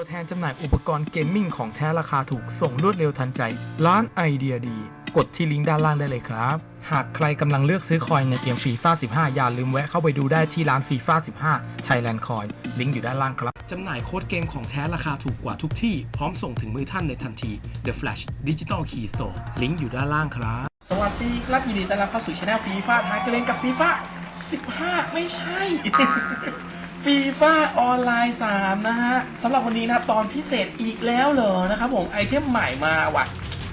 ตัวแทนจำหน่ายอุปกรณ์เกมมิ่งของแท้ราคาถูกส่งรวดเร็วทันใจ ร้านไอเดียดี กดที่ลิงก์ด้านล่างได้เลยครับ หากใครกำลังเลือกซื้อคอยน์ในเกมฟีฟ่า15 อย่าลืมแวะเข้าไปดูได้ที่ร้านฟีฟ่า15 Thailand Coin ลิงก์อยู่ด้านล่างครับจำหน่ายโค้ดเกมของแท้ราคาถูกกว่าทุกที่ พร้อมส่งถึงมือท่านในทันที The Flash Digital Key Store ลิงก์อยู่ด้านล่างครับ สวัสดีครับยินดีต้อนรับเข้าสู่ช anel ฟีฟ่าท้ายกันเล่นกับฟีฟ่า15 ไม่ใช่ ฟีฟ่าออนไลน์3นะฮะสำหรับวันนี้นะครับตอนพิเศษอีกแล้วเหรอนะครับผมไอเทมใหม่มาว่ะ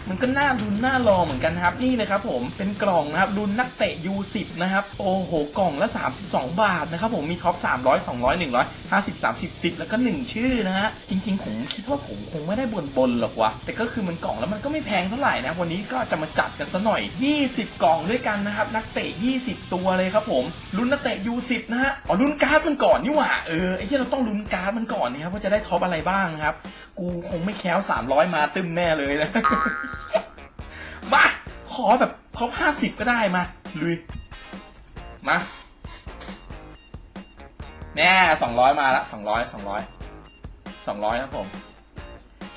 มันก็น่าลุ้นน่ารอเหมือนกันครับนี่เลยครับผมเป็นกล่องนะครับลุ้นนักเตะ U10 นะครับโอ้โหกล่องละ 32 บาทนะครับผมมีท็อป 300 200 100 50 30 10 แล้วก็ 1 ชื่อนะฮะจริง ๆ ผมคิดว่าผมคงไม่ได้บนบนหรอกวะแต่ก็คือมันกล่องแล้วมันก็ไม่แพงเท่าไหร่นะ วันนี้ก็จะมาจัดกันซะหน่อย 20 กล่องด้วยกันนะครับนักเตะ 20 ตัวเลยครับผมลุ้นนักเตะ U10 นะฮะอ๋อลุ้นการ์ดมันก่อนนี่หว่าเออไอ้ที่เราต้องลุ้นการ์ดมันก่อนนะครับว่าจะได้ท็อปอะไรบ้างนะครับกูคงไม่แค้ว 300 มาตึมแน่เลยนะ อแบบท็อห้าสิบก็ได้มาลุยมาแน่สองร้อยมาละสองร้อยสองร้อยสองร้อยครับผม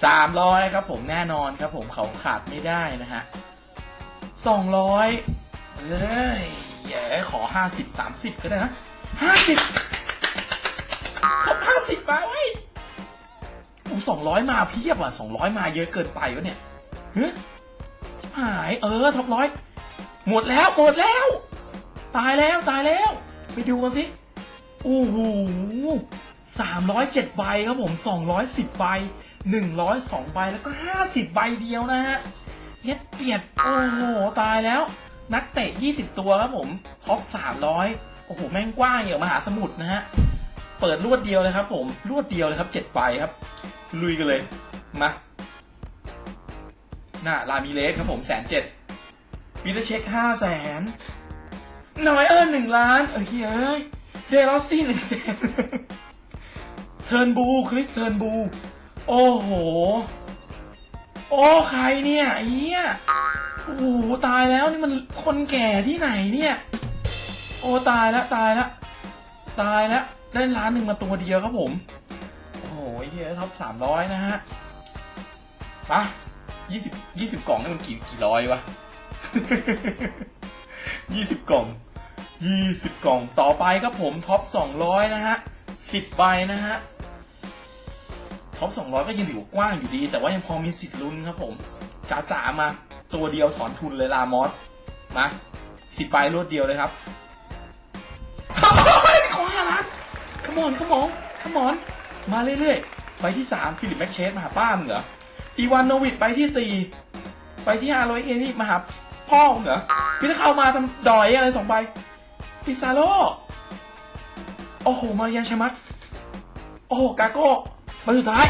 สามร้อยครับผมแน่นอนครับผมเขาขาดไม่ได้นะฮะสองร้อยเอ้ยแย่ขอห้าสิบสามสิบก็ได้นะห้าสิบท็อปห้าสิบมาเว้ยอู้สองร้อยมาเพียบอะสองร้อยมาเยอะเกินไปวะเนี่ยเฮ้ย หาย เออท็อปร้อยหมดแล้วหมดแล้ว ตายแล้วตายแล้ว ไปดูกันสิโอ้โหสามร้อยเจ็ดใบครับผมสองร้อยสิบใบหนึ่งร้อยสองใบแล้วก็ห้าสิบใบเดียวนะฮะเฮ็ดเปียดโอ้โหตายแล้ว นักเตะยี่สิบตัวครับผมท็อปสามร้อยโอ้โหแม่งกว้างอย่างมหาสมุทรนะฮะเปิดรวดเดียวเลยครับผมรวดเดียวเลยครับเจ็ดใบครับ ลุยกันเลยมา น่ะลามิเลสครับผมแสนเจ็ดปีเตอร์เช็คห้าแสนน้อยเอิญหนึ่งล้าน เอ้ยเฮ้ยเดลอสซี่หนึ่งแสนเทิร์นบูคริสเทิร์นบู โอ้โห โอ้ใครเนี่ยไอ้เหี้ยโอ้โหตายแล้วนี่มันคนแก่ที่ไหนเนี่ย โอ้ตายแล้วตายแล้วตายแล้วได้ล้านหนึ่งมาตัวเดียวครับผม โอ้โหเหี้ยท็อปสามร้อยนะฮะไป ยี่สิบยี่สิบกล่องนี่มันกี่กี่ร้อยวะยี่สิบกล่องยี่สิบกล่องต่อไปครับผมท็อปสองร้อยนะฮะสิบใบนะฮะท็อปสองร้อยก็ยังถือว่ากว้างอยู่ดี แต่ว่ายังพอมีสิทธิ์ลุ้นครับผมจ๋าจ๋ามา ตัวเดียวถอนทุนเลยลามอสมาสิบใบรวดเดียวเลยครับขอห้าล้านขมอนขมอนขมอน มาเรื่อยๆใบที่สามฟิลิปแม็กเชสมาหาป้ามึงเหรอ อีวานโนวิดไปที่สี่ไปที่ห้าร้อยเอนี่มาหาพ่อมึงเหรอพี่ถ้าเข้ามาทำดอยอะไรสองใบพิซาโลโอ้โห มายันชมัดโอ้โห กาโก้ใบสุดท้าย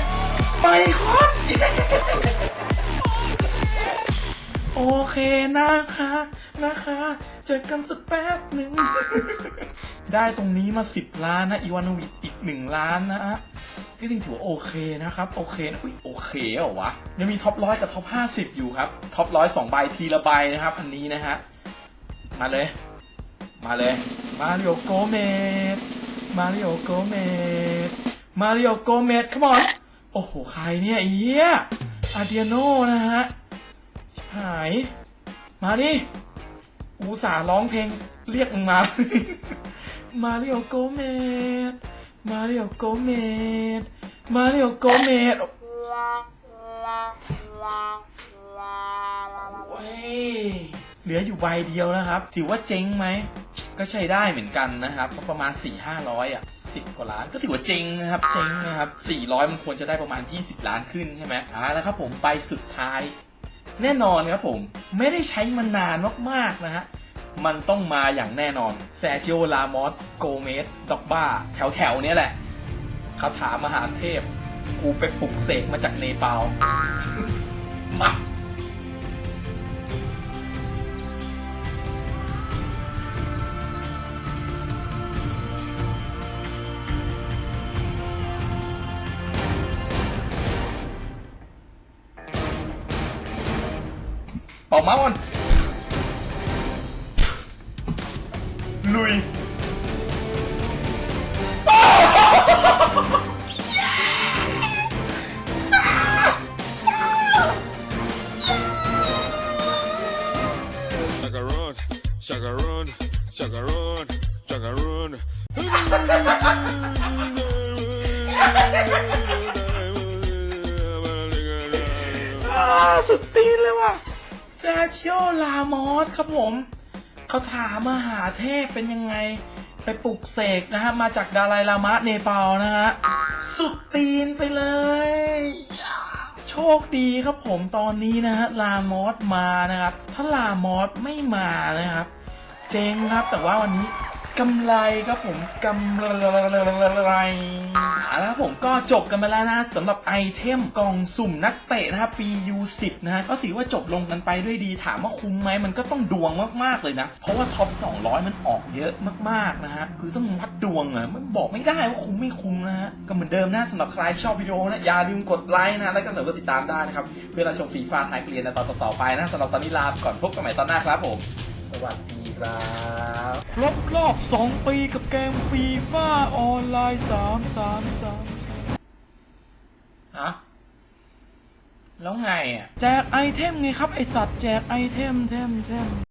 ไปคอนโอเคนะคะนะคะ เจอกันสักแป๊บหนึ่ง ได้ตรงนี้มาสิบล้านนะ อีวานโนวิดอีกหนึ่งล้านนะ ฮะก็ถือว่าโอเคนะครับ โอเคนะอุ้ยโอเคเหรอวะ ยังมีท็อปร้อยกับท็อปห้าสิบอยู่ครับ ท็อปร้อยสองใบทีละใบนะครับ อันนี้นะฮะ มาเลย มาเลย มาริโอโกเมสมาริโอโกเมสมาริโอโกเมสขมอนโอ้โห ใครเนี่ยเอี้ยอาเดียโนนะฮะหาย มาดิอุตส่าร้องเพลงเรียกมึงมา มาริโอโกเมส มาริโอโกเมสมาริโอโกเมสโอ้ยเหลืออยู่ใบเดียวนะครับ ถือว่าเจ๊งไหม ก็ใช้ได้เหมือนกันนะครับ ประมาณ 4 5 0 0 อะ 10 กว่าล้าน ก็ถือว่าเจ๊งนะครับ เจ๊งนะครับ 400 มันควรจะได้ประมาณ 20 ล้านขึ้นใช่ไหมอ่าแล้วครับผมไปสุดท้าย แน่นอนครับผม ไม่ได้ใช้มานานมากๆนะฮะ มันต้องมาอย่างแน่นอนแซจิโอลามอสโกเมสด็อกบ้า แถวแถวๆเนี้ยแหละคาถามหาเทพ กูไปปลุกเสกมาจากเนปาลมาออกมา ลุยชักรุนชักรุนชักรุนชักรุนสุดตีนเลยว่ะซาเชียลลามอสครับผม เขาถามมหาเทพเป็นยังไงไปปลุกเสกนะฮะ มาจากดาลายลามะเนปาลนะฮะ สุดตีนไปเลย โชคดีครับผมตอนนี้นะฮะ ลามอสมานะครับ ถ้าลามอสไม่มานะครับ เจ๊งครับแต่ว่าวันนี้ กำไรครับผมกำไรเอาละครับผมก็จบกันไปแล้วนะสำหรับไอเทมกล่องสุ่มนักเตะนะครับปี U10 นะฮะก็ถือว่าจบลงกันไปด้วยดีถามว่าคุ้มไหมมันก็ต้องดวงมากๆเลยนะ เพราะว่าท็อป 200 มันออกเยอะมากๆนะฮะคือต้องวัดดวงอะมันบอกไม่ได้ว่าคุ้มไม่คุ้มนะฮะก็เหมือนเดิมนะสำหรับใครชอบวิดีโอนะอย่าลืมกดไลค์นะแล้วก็สามารถติดตามได้นะครับเพื่อเราชมฟีฟ่าไทยเปลี่ยนในตอนต่อๆไปนะสำหรับตอนนี้ลาไปก่อนพบกันใหม่ตอนหน้าครับผม สวัสดี ครับครบรอบ 2 ปีกับเกมฟีฟ่าออนไลน์ 3 3 3ฮะแล้วไงอะ แจกไอเทมไงครับ ไอสัตว์แจกไอเทมเทมเทม